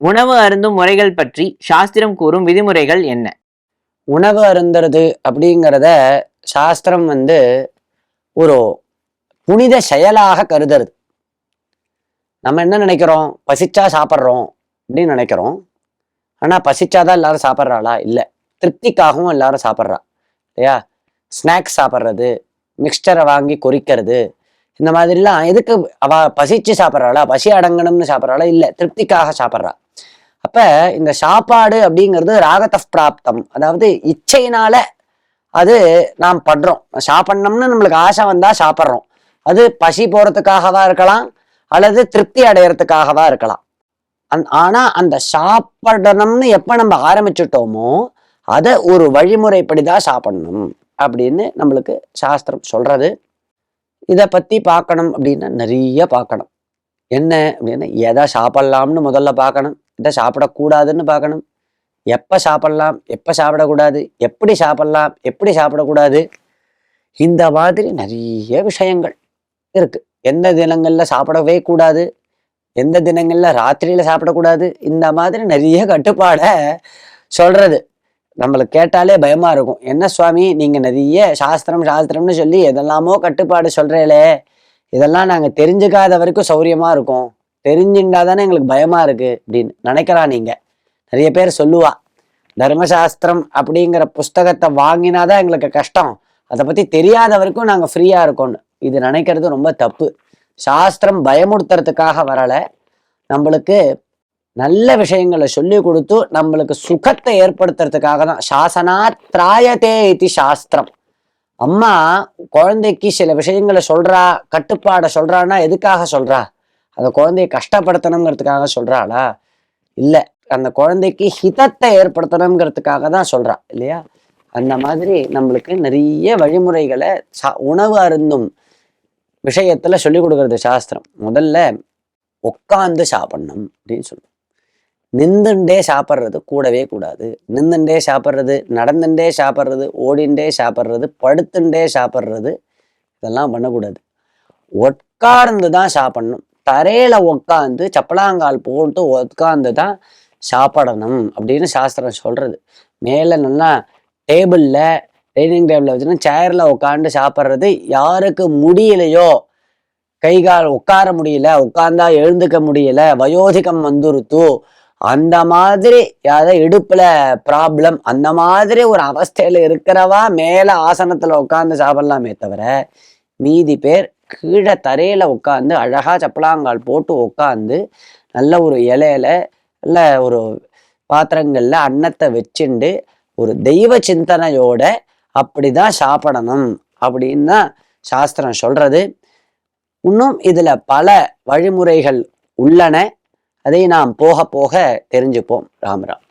உணவு அருந்தும் முறைகள் பற்றி சாஸ்திரம் கூறும் விதிமுறைகள் என்ன? உணவு அருந்துறது அப்படிங்கிறத சாஸ்திரம் வந்து ஒரு புனித செயலாக கருதுறது. நம்ம என்ன நினைக்கிறோம்? பசிச்சா சாப்பிட்றோம் அப்படின்னு நினைக்கிறோம். ஆனால் பசிச்சாதான் எல்லாரும் சாப்பிட்றாளா? இல்லை. திருப்திக்காகவும் எல்லாரும் சாப்பிட்றா. இல்லையா? ஸ்நாக்ஸ் சாப்பிட்றது மிக்சரை வாங்கி கொறிக்கிறது இந்த மாதிரிலாம் எதுக்கு அவ பசிச்சு சாப்பிட்றாளா? பசி அடங்கணும்னு சாப்பிட்றாளா? இல்லை. திருப்திக்காக சாப்பிட்றா. அப்ப இந்த சாப்பாடு அப்படிங்கிறது ராகத பிராப்தம். அதாவது இச்சையினால அது நாம் பண்றோம். சாப்பிடணும்னு நம்மளுக்கு ஆசை வந்தா சாப்பிட்றோம். அது பசி போறதுக்காகவா இருக்கலாம் அல்லது திருப்தி அடையறதுக்காகவா இருக்கலாம். அந் ஆனா அந்த சாப்பிடணும்னு எப்ப நம்ம ஆரம்பிச்சுட்டோமோ அதை ஒரு வழிமுறைப்படிதான் சாப்பிடணும் அப்படின்னு நம்மளுக்கு சாஸ்திரம் சொல்றது. இதை பத்தி பார்க்கணும் அப்படின்னா நிறைய பார்க்கணும். என்ன அப்படின்னா எதை சாப்பிடலாம்னு முதல்ல பார்க்கணும். கிட்ட சாப்பிடக்கூடாதுன்னு பார்க்கணும். எப்போ சாப்பிட்லாம் எப்போ சாப்பிடக்கூடாது எப்படி சாப்பிட்லாம் எப்படி சாப்பிடக்கூடாது? இந்த மாதிரி நிறைய விஷயங்கள் இருக்கு. எந்த தினங்களில் சாப்பிடவே கூடாது எந்த தினங்களில் ராத்திரியில் சாப்பிடக்கூடாது இந்த மாதிரி நிறைய கட்டுப்பாடை சொல்கிறது நம்மளுக்கு கேட்டாலே பயமாக இருக்கும். என்ன சுவாமி நீங்கள் நிறைய சாஸ்திரம் சாஸ்திரம்னு சொல்லி எதெல்லாமோ கட்டுப்பாடு சொல்கிறீங்களே இதெல்லாம் நாங்கள் தெரிஞ்சுக்காத வரைக்கும் சௌரியமாக இருக்கும். தெரிஞ்சுண்டா தானே எங்களுக்கு பயமா இருக்கு அப்படின்னு நினைக்கிறா நீங்க. நிறைய பேர் சொல்லுவா தர்மசாஸ்திரம் அப்படிங்கிற புஸ்தகத்தை வாங்கினாதான் எங்களுக்கு கஷ்டம். அதை பத்தி தெரியாத வரைக்கும் நாங்க ஃப்ரீயா இருக்கோம்னு. இது நினைக்கிறது ரொம்ப தப்பு. சாஸ்திரம் பயமுறுத்துறதுக்காக வரல. நம்மளுக்கு நல்ல விஷயங்களை சொல்லி கொடுத்து நம்மளுக்கு சுகத்தை ஏற்படுத்துறதுக்காக தான். சாசனா திராயத்தே இது சாஸ்திரம். அம்மா குழந்தைக்கு சில விஷயங்களை சொல்றா கட்டுப்பாடை சொல்றான்னா எதுக்காக சொல்றா? அந்த குழந்தைய கஷ்டப்படுத்தணுங்கிறதுக்காக சொல்கிறாளா இல்லை அந்த குழந்தைக்கு ஹிதத்தை ஏற்படுத்தணுங்கிறதுக்காக தான் சொல்கிறா இல்லையா? அந்த மாதிரி நம்மளுக்கு நிறைய வழிமுறைகளை சா உணவு அருந்தும் விஷயத்தில் சொல்லி கொடுக்கறது சாஸ்திரம். முதல்ல உட்காந்து சாப்பிடணும் அப்படின்னு சொல்லணும் நின்றுண்டே சாப்பிட்றது கூடவே கூடாது. நின்றுண்டே சாப்பிட்றது நடந்துட்டே சாப்பிட்றது ஓடிண்டே சாப்பிட்றது படுத்துண்டே சாப்பிட்றது இதெல்லாம் பண்ணக்கூடாது. உட்கார்ந்து தான் சாப்பிடணும். தரையில உட்காந்து சப்பலாங்கால் போட்டு உட்காந்து தான் சாப்பிடணும் அப்படின்னு சாஸ்திரம் சொல்றது. மேலே நல்லா டேபிளில் டைனிங் டேபிளில் வச்சுன்னா சேரில் உட்காந்து சாப்பிட்றது யாருக்கு முடியலையோ கை கால் உட்கார முடியல உட்கார்ந்தா எழுந்துக்க முடியல வயோதிகம் வந்துருத்து அந்த மாதிரி யாராவது இடுப்புல ப்ராப்ளம் அந்த மாதிரி ஒரு அவஸ்தையில இருக்கிறவா மேல ஆசனத்துல உட்காந்து சாப்பிடலாமே தவிர மீதி பேர் கீழே தரையில் உட்காந்து அழகாக சப்பலாங்கால் போட்டு உட்காந்து நல்ல ஒரு இலையில நல்ல ஒரு பாத்திரங்களில் அன்னத்தை வச்சுண்டு ஒரு தெய்வ சிந்தனையோட அப்படிதான் சாப்பிடணும் அப்படின்னு தான் சாஸ்திரம் சொல்கிறது இன்னும் இதில் பல வழிமுறைகள் உள்ளன. அதை நாம் போக போக தெரிஞ்சுப்போம். ராம்ராம்